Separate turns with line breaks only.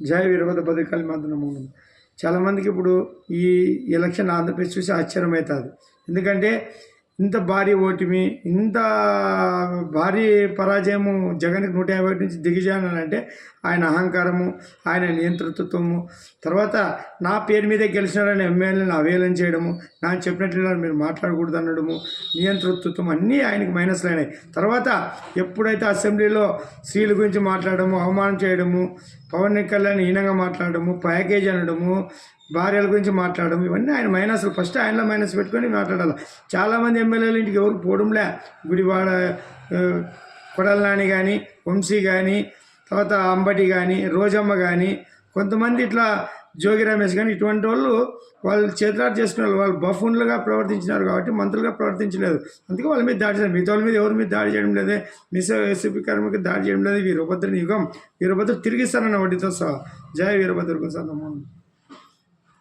జయ విరవద పథకాలు మాత్రం చాలామందికి ఇప్పుడు ఈ ఎలక్షన్ ఆంధ్రప్రదేశ్ చూసి ఆశ్చర్యం అవుతుంది ఎందుకంటే ఇంత భారీ ఓటమి ఇంత భారీ పరాజయము జగన్కి నూట యాభై ఒకటి నుంచి దిగజానంటే ఆయన అహంకారము ఆయన నియంతృత్వము. తర్వాత నా పేరు మీదే గెలిచినారని ఎమ్మెల్యేలను అవేలం చేయడము నాకు చెప్పినట్లు మీరు మాట్లాడకూడదు అనడము నియంతృత్వం అన్నీ ఆయనకి మైనస్లు అయినాయి. తర్వాత ఎప్పుడైతే అసెంబ్లీలో స్త్రీల గురించి మాట్లాడము అవమానం చేయడము పవన్ కళ్యాణ్ హీనంగా మాట్లాడడము ప్యాకేజ్ అనడము భార్యల గురించి మాట్లాడడం ఇవన్నీ ఆయన మైనస్ ఫస్ట్ ఆయనలో మైనస్ పెట్టుకొని మాట్లాడాలి. చాలామంది ఎమ్మెల్యేలు ఇంటికి ఎవరు పోవడంలే. గుడివాడ కొడలనాని కానీ వంశీ కానీ తర్వాత అంబటి కానీ రోజమ్మ కానీ కొంతమంది ఇట్లా జోగి రమేష్ కానీ ఇటువంటి వాళ్ళు వాళ్ళు చేతులాట చేసుకున్న వాళ్ళు వాళ్ళు బఫూన్లుగా ప్రవర్తించినారు కాబట్టి మంత్రులుగా ప్రవర్తించలేదు. అందుకే వాళ్ళ మీద దాడి చేయడం మిగతా వాళ్ళ మీద ఎవరి మీద దాడి చేయడం లేదే. మిస్ ఎస్పీ కర్మకి దాడి చేయడం లేదు. వీరభద్రుని యుగం వీరభద్ర తిరిగిస్తానన్న వడ్డీతో సహా. జయ వీరభద్రకు సందమోహన్